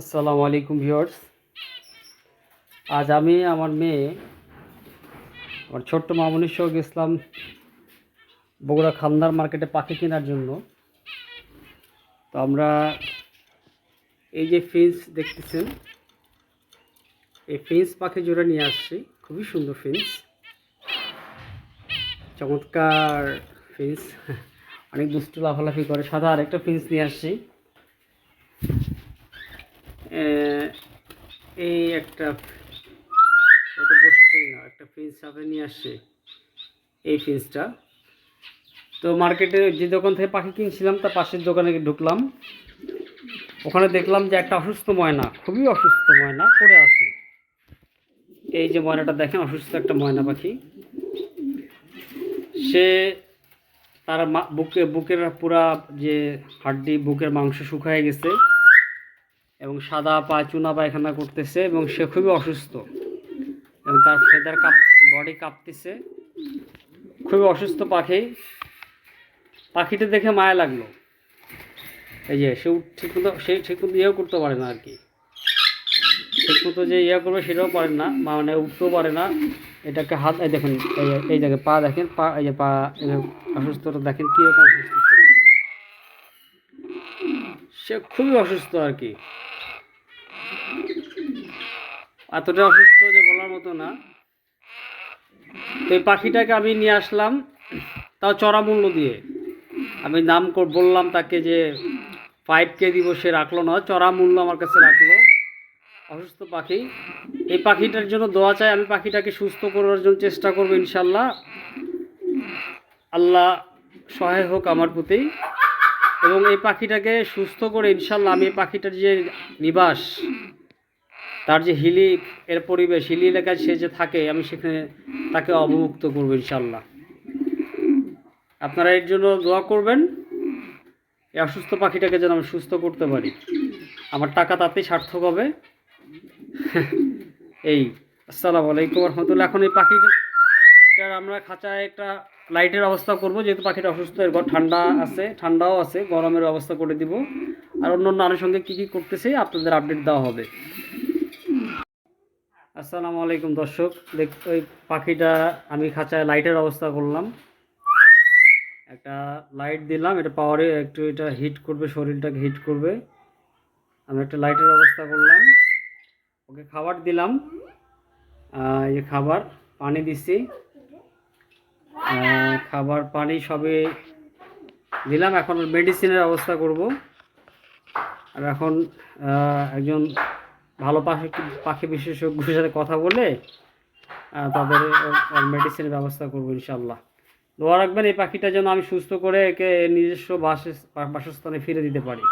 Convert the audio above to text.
আসসালামু আলাইকুম ভিউয়ার্স। আজ আমি আমার মেয়ে, আমার ছোট্ট মামুনির সহ গেছিলাম বগুড়া খালদার মার্কেটে পাখি কেনার জন্য। তো আমরা এই যে ফিন্স দেখতেছেন, এই ফিন্স পাখি জোড়া নিয়ে আসছি। খুবই সুন্দর ফিন্স চমৎকার ফিন্স অনেক দুষ্টু লাফালাফি করে। সাদা আরেকটা ফিন্স নিয়ে আসছি। এই একটা ও বসছেই না, একটা ফিন্স সাথে নিয়ে আসছে। এই ফিন্সটা তো মার্কেটে যে দোকান থেকে পাখি কিনছিলাম, তার পাশের দোকানে ঢুকলাম। ওখানে দেখলাম যে একটা অসুস্থ ময়না, খুবই অসুস্থ ময়না পড়ে আছে। এই যে ময়নাটা দেখেন, অসুস্থ একটা ময়না পাখি। সে তার বুকে, বুকের পুরা যে হাড্ডি, বুকের মাংস শুকায় গেছে। এবং সাদা পা, চুনা পায়খানা করতেছে এবং সে খুবই অসুস্থ। এবং তার ফেদার কাপ, বডি কাঁপতেছে। খুবই অসুস্থ পাখি। পাখিটা দেখে মায়া লাগল। এই যে সে ঠিক মতো সে ঠিক মতো ইয়েও করতে পারে না আর কি। ঠিক মতো যে ইয়ে করবে সেটাও পারে না মানে উঠতেও পারে না। এটাকে হাত এই দেখুন, এই এই জায়গায় পা দেখেন, পা এই যে পা অসুস্থটা দেখেন, কীরকম অসুস্থ। সে খুবই অসুস্থ আর কি। এতটা অসুস্থ যে বলার মতো না। তো এই পাখিটাকে আমি নিয়ে আসলাম, তাও চড়া মূল্য দিয়ে। আমি নাম বললাম তাকে যে ফাইভ কে দিব, সে রাখল না, চড়া মূল্য আমার কাছে রাখল। অসুস্থ পাখি। এই পাখিটার জন্য দোয়া চাই, আমি পাখিটাকে সুস্থ করার জন্য চেষ্টা করব ইনশাল্লাহ আল্লাহ সহায় হোক আমার প্রতি। এবং এই পাখিটাকে সুস্থ করে ইনশাল্লাহ আমি এই পাখিটার যে নিবাস তার যে হিলি এর পরিবেশ, হিলি এলাকায় সে যে থাকে, আমি সেখানে তাকে অবমুক্ত করব ইনশাল্লাহ আপনারা এর জন্য দোয়া করবেন, এই অসুস্থ পাখিটাকে যেন আমি সুস্থ করতে পারি। আমার টাকা তাতেই সার্থক হবে। এই, আসসালামু আলাইকুম রহমতুল্লাহ। এখন এই পাখিটার আমরা খাঁচায় একটা লাইটের ব্যবস্থা করব, যেহেতু পাখিটা অসুস্থ এর ঘর ঠান্ডা আছে, ঠান্ডাও আছে, গরমের ব্যবস্থা করে দিব। আর অন্য অন্য আনুষঙ্গিক কী কী করতেছে, আপনাদের আপডেট দেওয়া হবে। আসসালামু আলাইকুম দর্শক। দেখ, ওই পাখিটা আমি খাঁচায় লাইটের ব্যবস্থা করলাম। একটা লাইট দিলাম, এটা পাওয়ারে একটু এটা হিট করবে, শরীরটাকে হিট করবে। আমি একটা লাইটের ব্যবস্থা করলাম। ওকে, খাবার দিলাম। এই খাবার, পানি দিচ্ছি খাবার, পানি সবে দিলাম। এখন মেডিসিনের ব্যবস্থা করব। আর এখন একজন ভালো পাখি পাখি বিশেষজ্ঞের সাথে কথা বলে তাদের মেডিসিনের ব্যবস্থা করব ইনশাল্লাহ দোয়া রাখবেন এই পাখিটা যেন আমি সুস্থ করে একে নিজস্ব বাস বাসস্থানে ফিরে দিতে পারি।